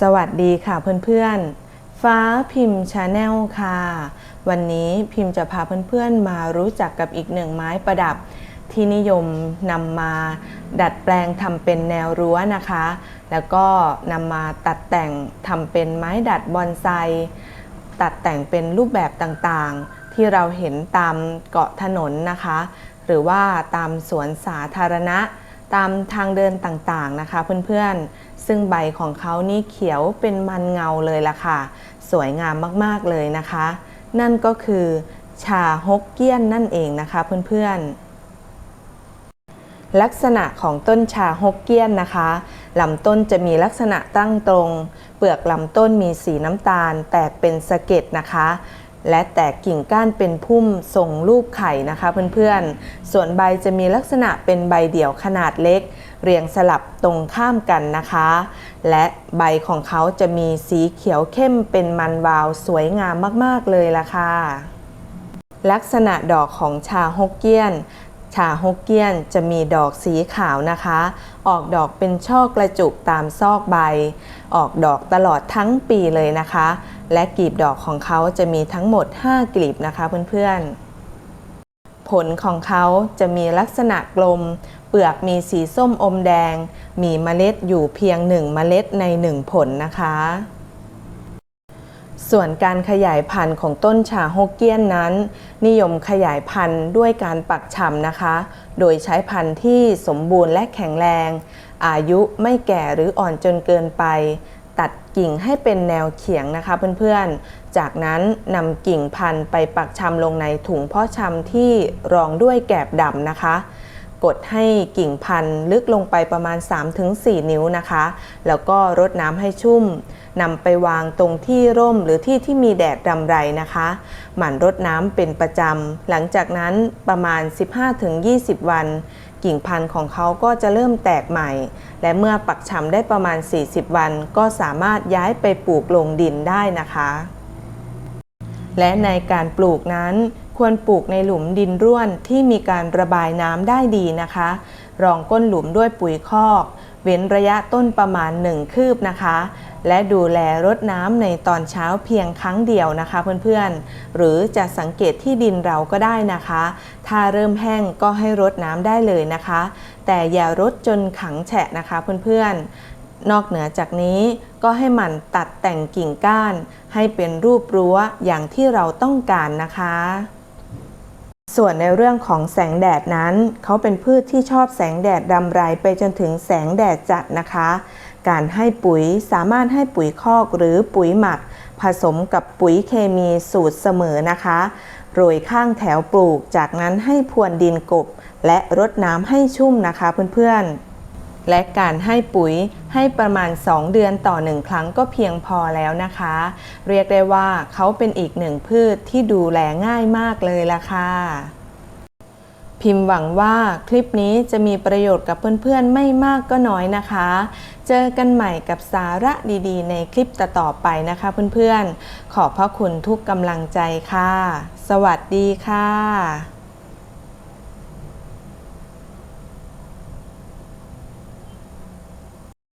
สวัสดีค่ะเพื่อนๆ ฟ้าพิมพ์ชาแนลค่ะ วันนี้พิมพ์จะพาเพื่อนๆมารู้จักกับอีกหนึ่งไม้ประดับ ที่นิยมนำมาดัดแปลงทำเป็นแนวรั้วนะคะ แล้วก็นำมาตัดแต่งทำเป็นไม้ดัดบอนไซ ตัดแต่งเป็นรูปแบบต่างๆ ที่เราเห็นตามเกาะถนนนะคะ หรือว่าตามสวนสาธารณะ ตามทางเดินต่างๆนะคะ เพื่อนๆ ซึ่งใบของเขานี่เขียวเป็นมันเงาเลยล่ะค่ะ สวยงามมากๆเลยนะคะ นั่นก็คือ ชาฮกเกี้ยนนั่นเองนะคะเพื่อนๆลักษณะของต้นชาฮกเกี้ยนนะคะลำต้นจะมีลักษณะตั้งตรง เปลือกลำต้นมีสีน้ำตาล แตกเป็นสะเก็ดนะคะ และแตกกิ่งก้านเป็นพุ่มทรงรูปไข่นะคะเพื่อนๆ ส่วนใบจะมีลักษณะเป็นใบเดี่ยวขนาดเล็ก เรียงสลับตรงข้ามกันนะคะ และใบของเขาจะมีสีเขียวเข้มเป็นมันวาวสวยงามมากๆเลยล่ะค่ะ ลักษณะดอกของชาฮกเกี้ยน ชาฮกเกี้ยนจะมีดอกสีขาวนะคะ ออกดอกเป็นช่อกระจุกตามซอกใบ ออกดอกตลอดทั้งปีเลยนะคะ และกลีบดอกของเขาจะมีทั้งหมด 5 กลีบนะคะเพื่อนๆ ผลของเขาจะมีลักษณะกลม เปลือกมีสีส้มอมแดง มีเมล็ดอยู่เพียง1เมล็ดใน1ผลนะคะ ส่วนการขยายพันธุ์ของต้นชาฮกเกี้ยนนั้น นิยมขยายพันธุ์ด้วยการปักชำนะคะ โดยใช้พันธุ์ที่สมบูรณ์และแข็งแรง อายุไม่แก่หรืออ่อนจนเกินไป ตัดกิ่งให้เป็นแนวเฉียงนะคะเพื่อนๆ จากนั้นนำกิ่งพันธุ์ไปปักชำลงในถุงเพาะชำที่รองด้วยแกบดำนะคะ กดให้กิ่งพันธุ์ลึกลงไปประมาณ 3-4 นิ้วนะคะ แล้วก็รดน้ำให้ชุ่ม นำไปวางตรงที่ร่มหรือที่ที่มีแดดรำไรนะคะ หมั่นรดน้ำเป็นประจำ หลังจากนั้นประมาณ 15-20 วัน กิ่งพันธุ์ของเขาก็จะเริ่มแตกใหม่ และเมื่อปักชำได้ประมาณ 40 วัน ก็สามารถย้ายไปปลูกลงดินได้นะคะ และในการปลูกนั้นควรปลูกในหลุมดินร่วนที่มีการระบายน้ำได้ดีนะคะ รองก้นหลุมด้วยปุ๋ยคอก เว้นระยะต้นประมาณ 1 คืบนะคะ และดูแลรดน้ำในตอนเช้าเพียงครั้งเดียวนะคะเพื่อนๆ หรือจะสังเกตที่ดินเราก็ได้นะคะ ถ้าเริ่มแห้งก็ให้รดน้ำได้เลยนะคะ แต่อย่ารดจนขังแฉะนะคะเพื่อนๆ นอกเหนือจากนี้ก็ให้หมันตัดแต่งกิ่งก้าน ให้เป็นรูปรั้วอย่างที่เราต้องการนะคะ ส่วนในเรื่องของแสงแดดนั้น เขาเป็นพืชที่ชอบแสงแดดดำไรไปจนถึงแสงแดดจัดนะคะ การให้ปุ๋ยสามารถให้ปุ๋ยคอกหรือปุ๋ยหมัก ผสมกับปุ๋ยเคมีสูตรเสมอนะคะโรยข้างแถวปลูกจากนั้นให้พรวนดินกบ และรดน้ำให้ชุ่มนะคะเพื่อนๆ และการให้ปุ๋ยให้ประมาณ 2 เดือนต่อ 1 ครั้งก็เพียงพอแล้วนะคะ เรียกได้ว่าเขาเป็นอีกหนึ่งพืชที่ดูแลง่ายมากเลยล่ะค่ะพิมพ์หวังว่าคลิปนี้จะมีประโยชน์กับเพื่อนๆ ไม่มากก็น้อยนะคะ เจอกันใหม่กับสาระดีๆ ในคลิปต่อๆไปนะคะเพื่อนๆ ขอบพระคุณทุกกำลังใจค่ะ สวัสดีค่ะ